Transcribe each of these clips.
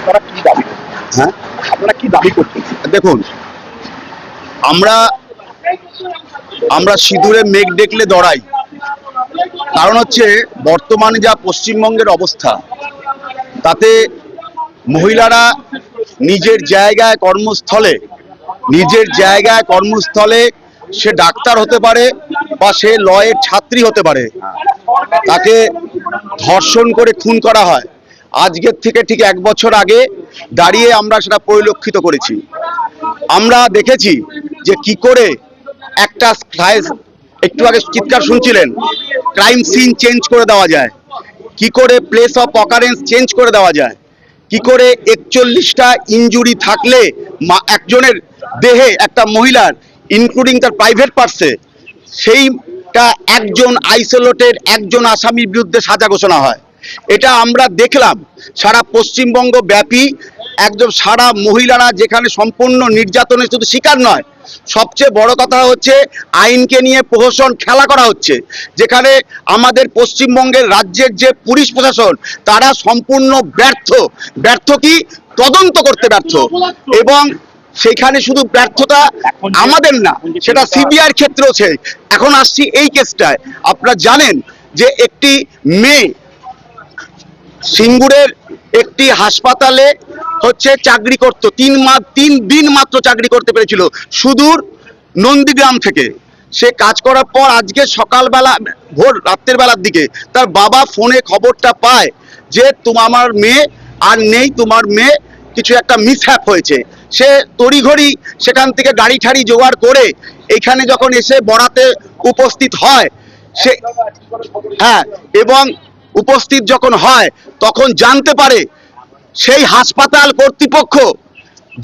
আপনারা কি দাবি হ্যাঁ? আপনারা কি দাবি করছেন? দেখুন আমরা আমরা সিঁদুরে মেঘ দেখলে দড়াই কারণ হচ্ছে বর্তমানে যা পশ্চিমবঙ্গের অবস্থা তাতে মহিলারা নিজের জায়গায় কর্মস্থলে নিজের জায়গায় কর্মস্থলে সে ডাক্তার হতে পারে বা সে লয়ের ছাত্রী হতে পারে। তাকে ধর্ষণ করে খুন করা হয়। আজকের থেকে ঠিক এক বছর আগে দাঁড়িয়ে আমরা সেটা পরিলক্ষিত করেছি। আমরা দেখেছি যে কি করে একটা একটু আগে চিৎকার শুনছিলেন, ক্রাইম সিন চেঞ্জ করে দেওয়া যায়। কি করে প্লেস অফ অকারেন্স চেঞ্জ করে দেওয়া যায়। কি করে একচল্লিশটা ইনজুরি থাকলে একজনের দেহে একটা মহিলার ইনক্লুডিং তার প্রাইভেট পার্সে সেইটা একজন আইসোলেটেড একজন আসামির বিরুদ্ধে সাজা ঘোষণা হয়। এটা আমরা দেখলাম। সারা পশ্চিমবঙ্গ ব্যাপী একদম সারা মহিলারা যেখানে সম্পূর্ণ নির্যাতনের শুধু শিকার নয়, সবচেয়ে বড় কথা হচ্ছে আইনকে নিয়ে প্রহসন খেলা করা হচ্ছে। যেখানে আমাদের পশ্চিমবঙ্গের রাজ্যের যে পুলিশ প্রশাসন, তারা সম্পূর্ণ ব্যর্থ। ব্যর্থ কি? তদন্ত করতে ব্যর্থ। এবং সেখানে শুধু ব্যর্থতা আমাদের না, সেটা সিবিআইয়ের ক্ষেত্রেও আছে এখন আসছি এই কেসটায়। আপনারা জানেন যে একটি মেয়ে সিঙ্গুরের একটি হাসপাতালে হচ্ছে চাকরি করত। তিন মাস তিন দিন মাত্র চাকরি করতে পেরেছিল। সুদূর নন্দীগ্রাম থেকে। সে কাজ করার পর আজকে সকালবেলা ভোর রাত্রের বেলার দিকে তার বাবা ফোনে খবরটা পায় যে তোমার আমার মেয়ে আর নেই তোমার মেয়ে কিছু একটা মিসহ্যাপ হয়েছে। সে তড়িঘড়ি সেখান থেকে গাড়ি ঠাড়ি জোগাড় করে এখানে যখন এসে বরাতে উপস্থিত হয় সে হ্যাঁ এবং উপস্থিত যখন হয়, তখন জানতে পারে সেই হাসপাতাল কর্তৃপক্ষ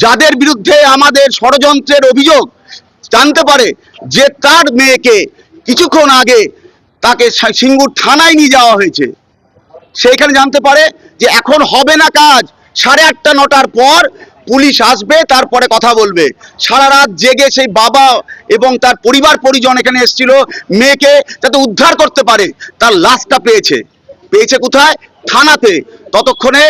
যাদের বিরুদ্ধে আমাদের ষড়যন্ত্রের অভিযোগ, জানতে পারে যে তার মেয়েকে কিছুক্ষণ আগে তাকে সিঙ্গুর থানায় নিয়ে যাওয়া হয়েছে। সেইখানে জানতে পারে যে এখন হবে না কাজ। সাড়ে আটটা, নটার পর পুলিশ আসবে, তারপরে কথা বলবে। সারা রাত জেগে সেই বাবা এবং তার পরিবার পরিজন এখানে এসেছিল, মেয়েকে যাতে উদ্ধার করতে পারে, তার লাশটা পেয়েছে। পেয়েছে কোথায়? থানাতে। ততক্ষণে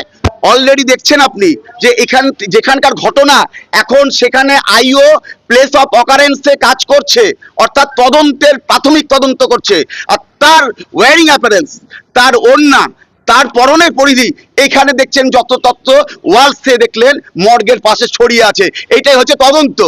অলরেডি দেখছেন আপনি যে এখান, যেখানকার ঘটনা, এখন সেখানে আইও প্লেস অফ অকারেন্সে কাজ করছে। অর্থাৎ তদন্তের প্রাথমিক তদন্ত করছে। আর তার ওয়ারিং অ্যাপারেন্স তার ওন্না তার পরনের পরিধি, এখানে দেখছেন যত তথ্য ওয়ালসে দেখলেন মর্গের পাশে ছড়িয়ে আছে। এইটাই হচ্ছে তদন্ত।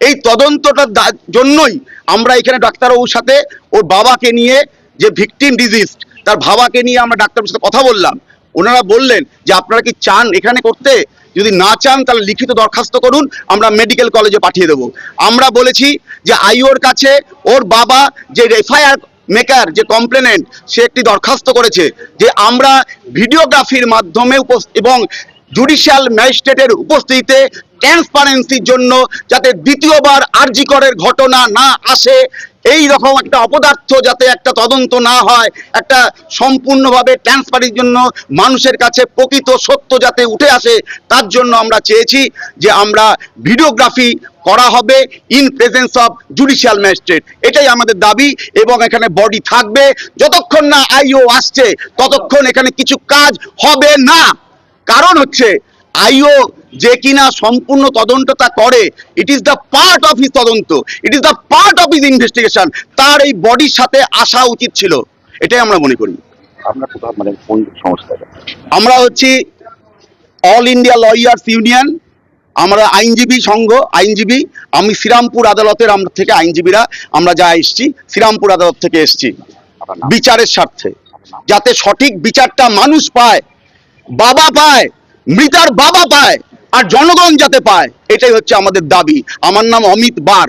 এই তদন্তটার জন্যই আমরা এখানে ডাক্তারবাবুর সাথে ওর বাবাকে নিয়ে যে ভিকটিম ডিজিজ তার বাবাকে নিয়ে আমরা ডাক্তারের সাথে কথা বললাম। ওনারা বললেন যে, আপনারা কি চান এখানে করতে? যদি না চান, তাহলে লিখিত দরখাস্ত করুন, আমরা মেডিকেল কলেজে পাঠিয়ে দেব। আমরা বলেছি যে, আইওর কাছে ওর বাবা যে এফআইআর মেকার, যে কমপ্লেনেন্ট, সে একটি দরখাস্ত করেছে যে, আমরা ভিডিওগ্রাফির মাধ্যমে এবং জুডিশিয়াল ম্যাজিস্ট্রেটের উপস্থিতিতে ট্রান্সপারেন্সির জন্য যাতে দ্বিতীয়বার আরজিকরের ঘটনা না আসে, এই রকম একটা অপদার্থ যাতে একটা তদন্ত না হয়, একটা সম্পূর্ণভাবে ট্রান্সপারেন্সির জন্য মানুষের কাছে প্রকৃত সত্য যাতে উঠে আসে, তার জন্য আমরা চেয়েছি যে আমরা ভিডিওগ্রাফি করা হবে in presence of judicial magistrate এটাই আমাদের দাবি এবং এখানে বডি থাকবে। যতক্ষণ না আইও আসছে, ততক্ষণ এখানে কিছু কাজ হবে না। কারণ হচ্ছে আইও যে কিনা সম্পূর্ণ তদন্তটা করে it is the part of his তদন্ত it is the part of his investigation তার এই বডির সাথে আসা উচিত ছিল। এটাই আমরা মনে করি। আপনার কোথাও মানে কোন সংস্থাটা আমরা হচ্ছি অল ইন্ডিয়া লয়ার্স ইউনিয়ন আমরা আইনজীবী সংঘ আইনজীবী আমি শ্রীরামপুর আদালতের আমরা থেকে আইনজীবীরা আমরা যা এসছি শ্রীরামপুর আদালত থেকে এসছি। বিচারের স্বার্থে। যাতে সঠিক বিচারটা মানুষ পায় বাবা পায়, মৃতার বাবা পায়, আর জনগণ যাতে পায়, এটাই হচ্ছে আমাদের দাবি। আমার নাম অমিত বার।